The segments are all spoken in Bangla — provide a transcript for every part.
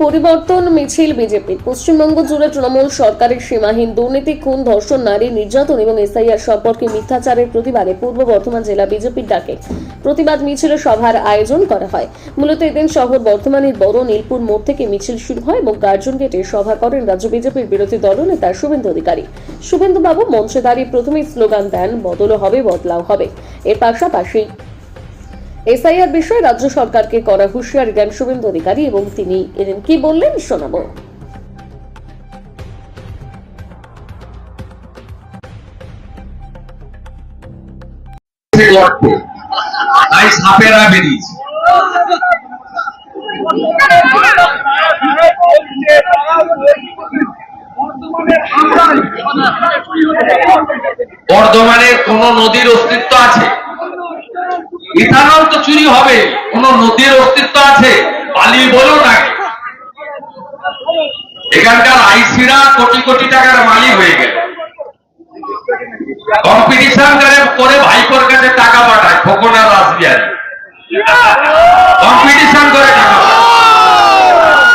পরিবর্তন মিছিল বিজেপি পশ্চিমবঙ্গ জুড়ে তৃণমূল সরকারের সীমাহীন দুর্নীতি, খুন, ধর্ষণ, নারী নির্যাতন এবং এসআইআর সম্পর্কে মিথ্যাচারের প্রতিবাদে পূর্ব বর্ধমান জেলা বিজেপির ডাকে প্রতিবাদ মিছিল সভার আয়োজন করা হয়। মূলত এদিন শহর বর্ধমানের বড় নীলপুর মোড় থেকে মিছিল শুরু হয় এবং গার্জন গেটে সভা করেন রাজ্য বিজেপির বিরোধী দলনেতা শুভেন্দু অধিকারী। শুভেন্দু বাবু মঞ্চে দাঁড়িয়ে প্রথমেই স্লোগান দেন বদলও হবে, বদলাও হবে। এর পাশাপাশি এসআইআর বিষয়ে রাজ্য সরকারকে করা হুঁশিয়ারি দেন শুভেন্দু অধিকারী এবং তিনি এদিন কি বললেন শোনাবো। বর্ধমানের কোন নদীর অস্তিত্ব আছে? ইথানল তো চুরি হবে, কোন নদীর অস্তিত্ব আছে, বালি বলো নাকি এখানকার আইসিরা কোটি কোটি টাকার মালিক হয়ে গেল। কম্পিটিশন করে ভাইপোর কাছে টাকা পাঠায়, খোকনা রাসবিহারী কম্পিটিশন করে টাকা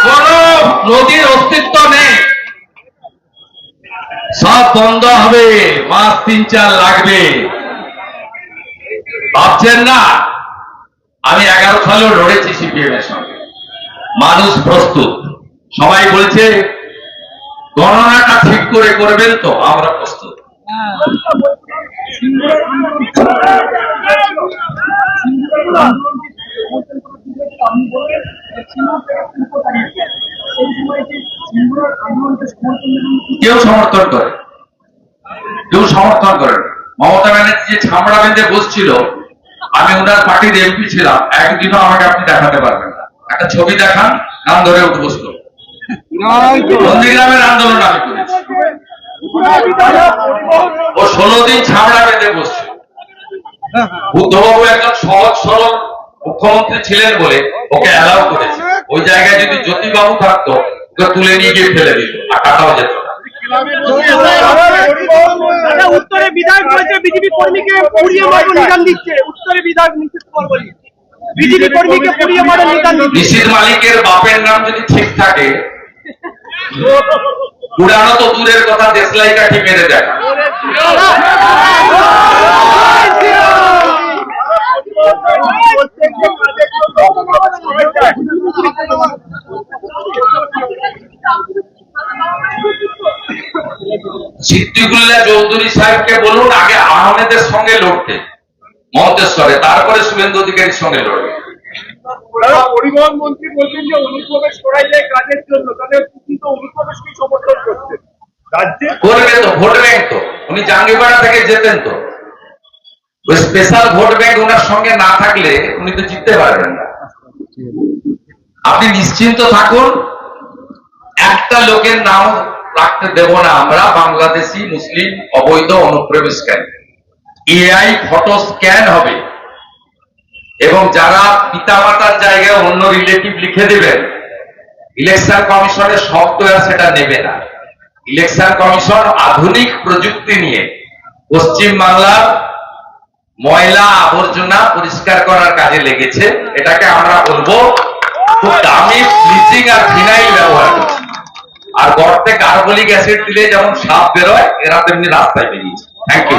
কোন নদীর অস্তিত্ব নেই। সব বন্ধ হবে, মাস তিন চার লাগবে। ভাবছেন না, আমি এগারো সালেও লড়েছি সিপিএম এর সঙ্গে। মানুষ প্রস্তুত। সবাই বলছে, গণনাটা ঠিক করে করবেন তো, আমরা প্রস্তুত। কেউ সমর্থন করে। কেউ সমর্থন করে। মমতা ব্যানার্জি যে ছামড়া বেঁধে বসছিল, আমি ওনার পার্টির এমপি ছিলাম। একদিনও আমাকে আপনি দেখাতে পারবেন না। একটা ছবি দেখান, নাম ধরে উঠে বসতো নন্দীগ্রামের আন্দোলন আমি করেছি। ও ষোলো দিন ছামড়া বেঁধে বসছিল বুদ্ধবাবু একজন সহজ, সরল মুখ্যমন্ত্রী ছিলেন বলে ওকে অ্যালাউ করেছে। ওই জায়গায় যদি জ্যোতিবাবু থাকতো, ওকে তুলে নিয়ে গিয়ে ফেলে দিত, আর কাটাও যেত না। উত্তরে বিধায়ক বলেছে বিজেপি কর্মীকে পুড়িয়ে মারবো নিদান দিচ্ছে উত্তরে বিধায়ক নিশ্চিত কুমার বলি বিজেপি কর্মীকে পুড়িয়ে মারো নিদান দিচ্ছে নিশীত মালিকের বাপের নাম যদি ঠিক থাকে পুরানো তো দূরের কথা দেশলাই কাঠি মেরে দেখা সিদ্দিকুল্লাহ চৌধুরী সাহেবকে বলুন আগে আহমেদের সঙ্গে লড়তে। মন্তেশ্বরে তারপরে শুভেন্দু অধিকারীর সঙ্গে লড়বে। পরিবহন মন্ত্রী বলছেন যে অনুপ্রবেশ করাই কাজের জন্য তাদের কিন্তু অনুপ্রবেশকে সমর্থন করছে করবে তো ভোট ব্যাংক তো। উনি জাঙ্গিপাড়া থেকে যেতেন তো। ওই স্পেশাল ভোট ব্যাংক ওনার সঙ্গে না থাকলে উনি তো জিততে পারবেন না। আপনি নিশ্চিন্ত থাকুন একটা লোকের নাম রাখতে দেব না। আমরা বাংলাদেশি, মুসলিম, অবৈধ, অনুপ্রবেশকারী। এআই ফটো স্ক্যান হবে। এবং যারা পিতামাতার জায়গায় অন্য রিলেটিভ লিখে দেবেন, ইলেকশন কমিশনের সফটওয়্যার সেটা নেবে না। ইলেকশন কমিশন আধুনিক প্রযুক্তি নিয়ে পশ্চিম বাংলার ময়লা আবর্জনা পরিষ্কার করার কাজে লেগেছে। এটাকে আমরা বলব খুব দামি, ব্লিচিং আর করছে আর গর্তে কার্বলিক অ্যাসিড দিলে যেমন সাপ বেরোয় এরা তেমনি রাস্তায় বেরিয়েছে থ্যাংক ইউ